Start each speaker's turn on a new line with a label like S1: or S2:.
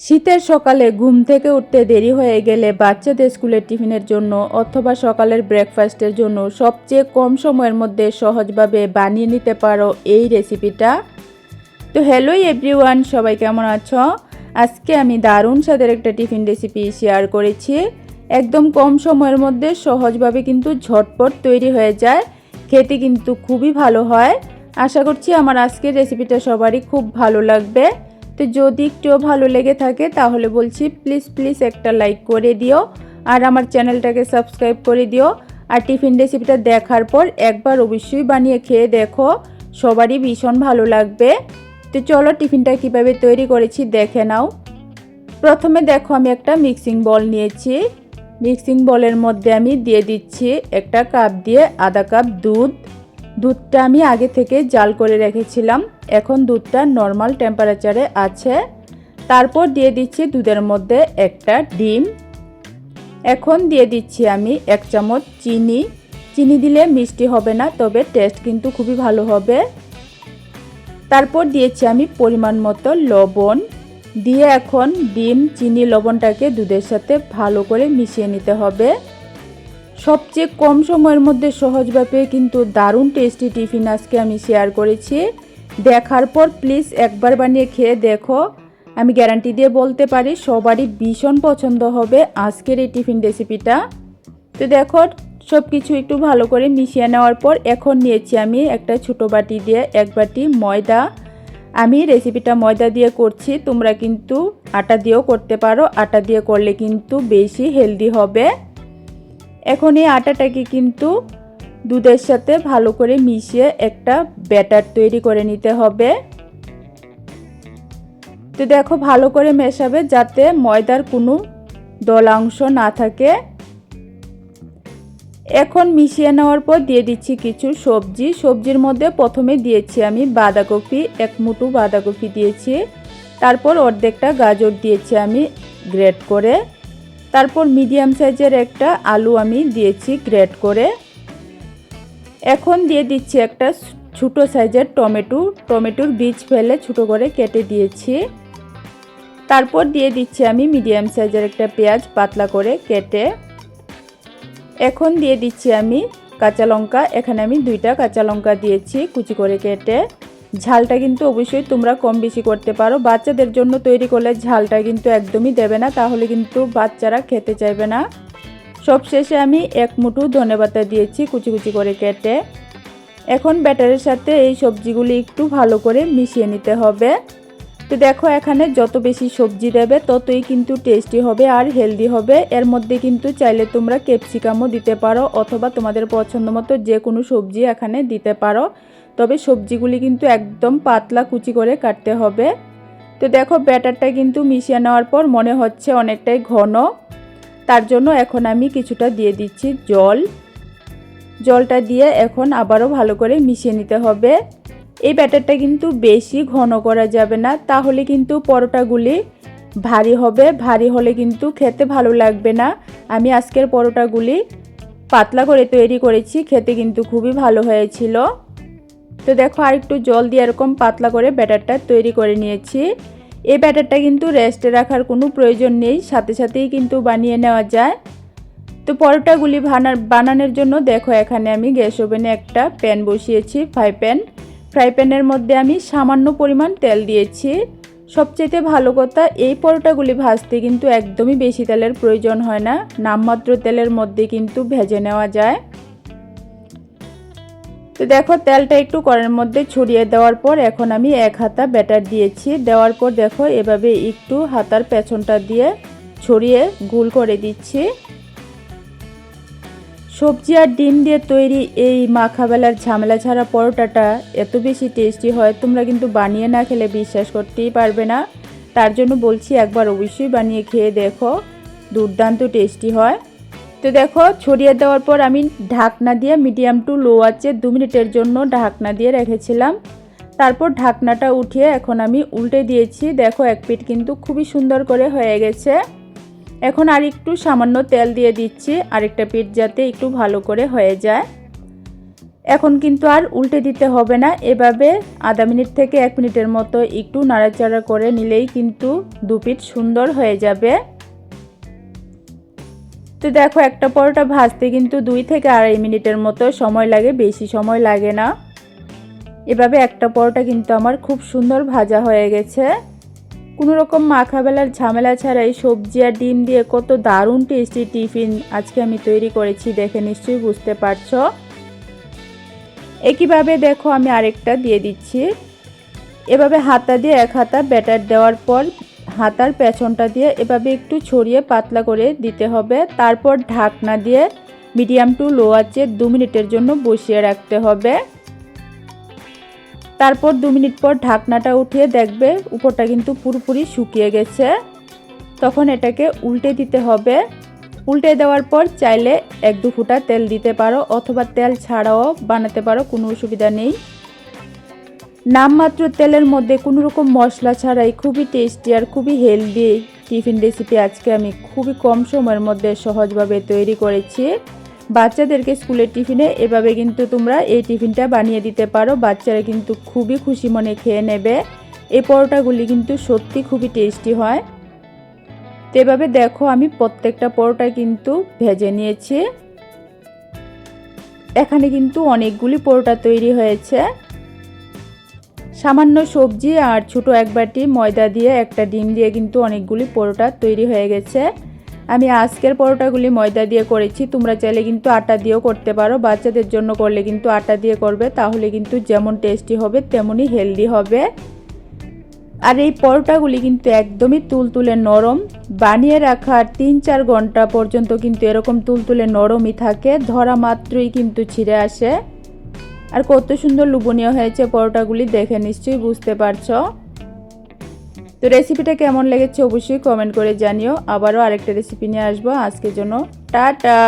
S1: শীতের সকালে ঘুম থেকে উঠতে দেরি হয়ে গেলে বাচ্চাদের স্কুলের টিফিনের জন্য অথবা সকালের ব্রেকফাস্টের জন্য সবচেয়ে কম সময়ের মধ্যে সহজভাবে বানিয়ে নিতে পারো এই রেসিপিটা। তো হ্যালো এভরিওয়ান সবাই কেমন আছো? আজকে আমি দারুণ স্বাদের একটা টিফিন রেসিপি শেয়ার করেছি। একদম কম সময়ের মধ্যে সহজভাবে কিন্তু ঝটপট তৈরি হয়ে যায়। খেতে কিন্তু খুবই ভালো হয়। আশা করছি আমার আজকের রেসিপিটা সবারই খুব ভালো লাগবে। তো যদি একটুও ভালো লেগে থাকে, তাহলে বলছি প্লিজ প্লিজ একটা লাইক করে দিও আর আমার চ্যানেলটাকে সাবস্ক্রাইব করে দিও। আর টিফিন রেসিপিটা দেখার পর একবার অবশ্যই বানিয়ে খেয়ে দেখো, সবারই ভীষণ ভালো লাগবে। তো চলো টিফিনটা কীভাবে তৈরি করেছি দেখে নাও। প্রথমে দেখো আমি একটা মিক্সিং বল নিয়েছি। মিক্সিং বলের মধ্যে আমি দিয়ে দিচ্ছি একটা কাপ দিয়ে আধা কাপ দুধ। দুধটা আমি আগে থেকে জাল করে রেখেছিলাম। এখন দুধটা নর্মাল টেম্পারেচারে আছে। তারপর দিয়ে দিচ্ছি দুধের মধ্যে একটা ডিম। এখন দিয়ে দিচ্ছি আমি এক চামচ চিনি। চিনি দিলে মিষ্টি হবে না, তবে টেস্ট কিন্তু খুবই ভালো হবে। তারপর দিয়েছি আমি পরিমাণ মতো লবণ। দিয়ে এখন ডিম, চিনি, লবণটাকে দুধের সাথে ভালো করে মিশিয়ে নিতে হবে। সবচেয়ে কম সময়ের মধ্যে সহজভাবে কিন্তু দারুণ টেস্টি টিফিন আজকে আমি শেয়ার করেছি। দেখার পর প্লিজ একবার বানিয়ে খেয়ে দেখো। আমি গ্যারান্টি দিয়ে বলতে পারি সবারই ভীষণ পছন্দ হবে আজকের এই টিফিন রেসিপিটা তো দেখো সব কিছু একটু ভালো করে মিশিয়ে নেওয়ার পর এখন নিয়েছি আমি একটা ছোটো বাটি দিয়ে এক বাটি ময়দা। আমি রেসিপিটা ময়দা দিয়ে করছি, তোমরা কিন্তু আটা দিয়েও করতে পারো। আটা দিয়ে করলে কিন্তু বেশি হেলদি হবে। এখন এই আটাটাকে কিন্তু দুধের সাথে ভালো করে মিশিয়ে একটা ব্যাটার তৈরি করে নিতে হবে। তো দেখো ভালো করে মেশাবে যাতে ময়দার কোনো দলাংশ না থাকে। এখন মিশিয়ে নেওয়ার পর দিয়ে দিচ্ছি কিছু সবজি। সবজির মধ্যে প্রথমে দিয়েছি আমি বাঁধাকপি, এক মুঠো বাঁধাকপি দিয়েছি। তারপর অর্ধেকটা গাজর দিয়েছি আমি গ্রেট করে। তারপর মিডিয়াম সাইজের একটা আলু আমি দিয়েছি গ্রেট করে। এখন দিয়ে দিচ্ছি একটা ছোটো সাইজের টমেটো। টমেটোর বীজ ফেলে ছোটো করে কেটে দিয়েছি। তারপর দিয়ে দিচ্ছি আমি মিডিয়াম সাইজের একটা পেঁয়াজ পাতলা করে কেটে। এখন দিয়ে দিচ্ছি আমি কাঁচা লঙ্কা। এখানে আমি দুইটা কাঁচা লঙ্কা দিয়েছি কুচি করে কেটে। ঝালটা কিন্তু অবশ্যই তোমরা কম বেশি করতে পারো। বাচ্চাদের জন্য তৈরি করলে ঝালটা কিন্তু একদমই দেবে না, তাহলে কিন্তু বাচ্চারা খেতে চাইবে না। সবশেষে আমি এক মুঠো ধনেপাতা দিয়েছি কুচি কুচি করে কেটে। এখন ব্যাটারের সাথে এই সবজিগুলি একটু ভালো করে মিশিয়ে নিতে হবে। তো দেখো, এখানে যত বেশি সবজি দেবে, ততই কিন্তু টেস্টি হবে আর হেলদি হবে। এর মধ্যে কিন্তু চাইলে তোমরা ক্যাপসিকামও দিতে পারো অথবা তোমাদের পছন্দ মতো যে কোনো সবজি এখানে দিতে পারো। তবে সবজিগুলি কিন্তু একদম পাতলা কুচি করে কাটতে হবে। তো দেখো, ব্যাটারটা কিন্তু মিশিয়ে নেওয়ার পর মনে হচ্ছে অনেকটাই ঘন। তার জন্য এখন আমি কিছুটা দিয়ে দিচ্ছি জল। জলটা দিয়ে এখন আবারও ভালো করে মিশিয়ে নিতে হবে। এই ব্যাটারটা কিন্তু বেশি ঘন করা যাবে না, তাহলে কিন্তু পরোটাগুলি ভারী হবে। ভারী হলে কিন্তু খেতে ভালো লাগবে না। আমি আজকের পরোটাগুলি পাতলা করে তৈরি করেছি, খেতে কিন্তু খুবই ভালো হয়েছিল। তো দেখো আর একটু জল দিয়ে এরকম পাতলা করে ব্যাটারটা তৈরি করে নিয়েছি। এই ব্যাটারটা কিন্তু রেস্টে রাখার কোনো প্রয়োজন নেই, সাথে সাথেই কিন্তু বানিয়ে নেওয়া যায়। তো পরোটাগুলি বানানোর জন্য দেখো এখানে আমি গ্যাস ওভেনে একটা প্যান বসিয়েছি ফ্রাই প্যান ফ্রাই প্যানের মধ্যে আমি সামান্য পরিমাণ তেল দিয়েছি। সবচেয়ে ভালো কথা, এই পরোটাগুলি ভাজতে কিন্তু একদমই বেশি তেলের প্রয়োজন হয় না, নামমাত্র তেলের মধ্যে কিন্তু ভেজে নেওয়া যায়। তো দেখো, তেলটা একটু কড়ার মধ্যে ছড়িয়ে দেওয়ার পর এখন আমি এক হাতা ব্যাটার দিয়েছি। দেওয়ার পর দেখো, এভাবে একটু হাতার পেছনটা দিয়ে ছড়িয়ে গুল করে দিচ্ছি। সবজি আর ডিম দিয়ে তৈরি এই মাখাবেলার ঝামেলা ছাড়া পরোটাটা এত বেশি টেস্টি হয়, তোমরা কিন্তু বানিয়ে না খেলে বিশ্বাস করতেই পারবে না। তার জন্য বলছি, একবার অবশ্যই বানিয়ে খেয়ে দেখো, দুর্দান্ত টেস্টি হয়। তো দেখো, ছড়িয়ে দেওয়ার পর আমি ঢাকনা দিয়ে মিডিয়াম টু লো আছে দু মিনিটের জন্য ঢাকনা দিয়ে রেখেছিলাম। তারপর ঢাকনাটা উঠিয়ে এখন আমি উল্টে দিয়েছি। দেখো, এক পিঠ কিন্তু খুবই সুন্দর করে হয়ে গেছে। এখন আর একটু সামান্য তেল দিয়ে দিচ্ছি, আরেকটা পিঠ যাতে একটু ভালো করে হয়ে যায়। এখন কিন্তু আর উল্টে দিতে হবে না, এভাবে আধা মিনিট থেকে এক মিনিটের মতো একটু নাড়াচাড়া করে নিলেই কিন্তু দু পিঠ সুন্দর হয়ে যাবে। তো দেখো একটা পরোটা ভাজতে কিন্তু দুই থেকে আড়াই মিনিটের মতো সময় লাগে, বেশি সময় লাগে না। এভাবে একটা পরোটা কিন্তু আমার খুব সুন্দর ভাজা হয়ে গেছে। কোনো রকম মাখাবেলার ঝামেলা ছাড়াই সবজি আর ডিম দিয়ে কত দারুণ টেস্টি টিফিন আজকে আমি তৈরি করেছি, দেখে নিশ্চয়ই বুঝতে পারছ। একইভাবে দেখো আমি আরেকটা দিয়ে দিচ্ছি। এভাবে হাতা দিয়ে এক হাতা ব্যাটার দেওয়ার পর হাতার পেছনটা দিয়ে এভাবে একটু ছড়িয়ে পাতলা করে দিতে হবে। তারপর ঢাকনা দিয়ে মিডিয়াম টু লো আঁচে দু মিনিটের জন্য বসিয়ে রাখতে হবে। তারপর দু মিনিট পর ঢাকনাটা উঠিয়ে দেখবে উপরটা কিন্তু পুরোপুরি শুকিয়ে গেছে। তখন এটাকে উল্টে দিতে হবে। উল্টে দেওয়ার পর চাইলে এক দু ফুটা তেল দিতে পারো অথবা তেল ছাড়াও বানাতে পারো, কোনো অসুবিধা নেই। নামমাত্র তেলের মধ্যে কোনো রকম মশলা ছাড়াই খুবই টেস্টি আর খুবই হেলদি টিফিন রেসিপি আজকে আমি খুবই কম সময়ের মধ্যে সহজভাবে তৈরি করেছি। বাচ্চাদেরকে স্কুলের টিফিনে এভাবে কিন্তু তোমরা এই টিফিনটা বানিয়ে দিতে পারো। বাচ্চারা কিন্তু খুবই খুশি মনে খেয়ে নেবে। এই পরোটাগুলি কিন্তু সত্যি খুবই টেস্টি হয়। তো এভাবে দেখো আমি প্রত্যেকটা পরোটা কিন্তু ভেজে নিয়েছি। এখানে কিন্তু অনেকগুলি পরোটা তৈরি হয়েছে। সামান্য সবজি আর ছোট এক বাটি ময়দা দিয়ে একটা ডিম দিয়ে কিন্তু অনেকগুলি পরোটা তৈরি হয়ে গেছে। আমি আজকের পরোটাগুলি ময়দা দিয়ে করেছি। তোমরা চাইলে কিন্তু আটা দিয়েও করতে পারো। বাচ্চাদের জন্য করলে কিন্তু আটা দিয়ে করবে। তাহলে কিন্তু যেমন টেস্টি হবে, তেমনই হেলদি হবে। আর এই পরোটাগুলি কিন্তু একদমই তুলতুলে নরম। বানিয়ে রাখার তিন চার ঘণ্টা পর্যন্ত কিন্তু এরকম তুলতুলে নরমই থাকে। ধরা মাত্রই কিন্তু ছিঁড়ে আসে। আর কত সুন্দর লুবনীয় হয়েছে পরোটাগুলি, দেখে নিশ্চয়ই বুঝতে পারছ? তো রেসিপিটা কেমন লেগেছে অবশ্যই কমেন্ট করে জানিও। আবারও আরেকটা রেসিপি নিয়ে আসব। আজকের জন্য টাটা!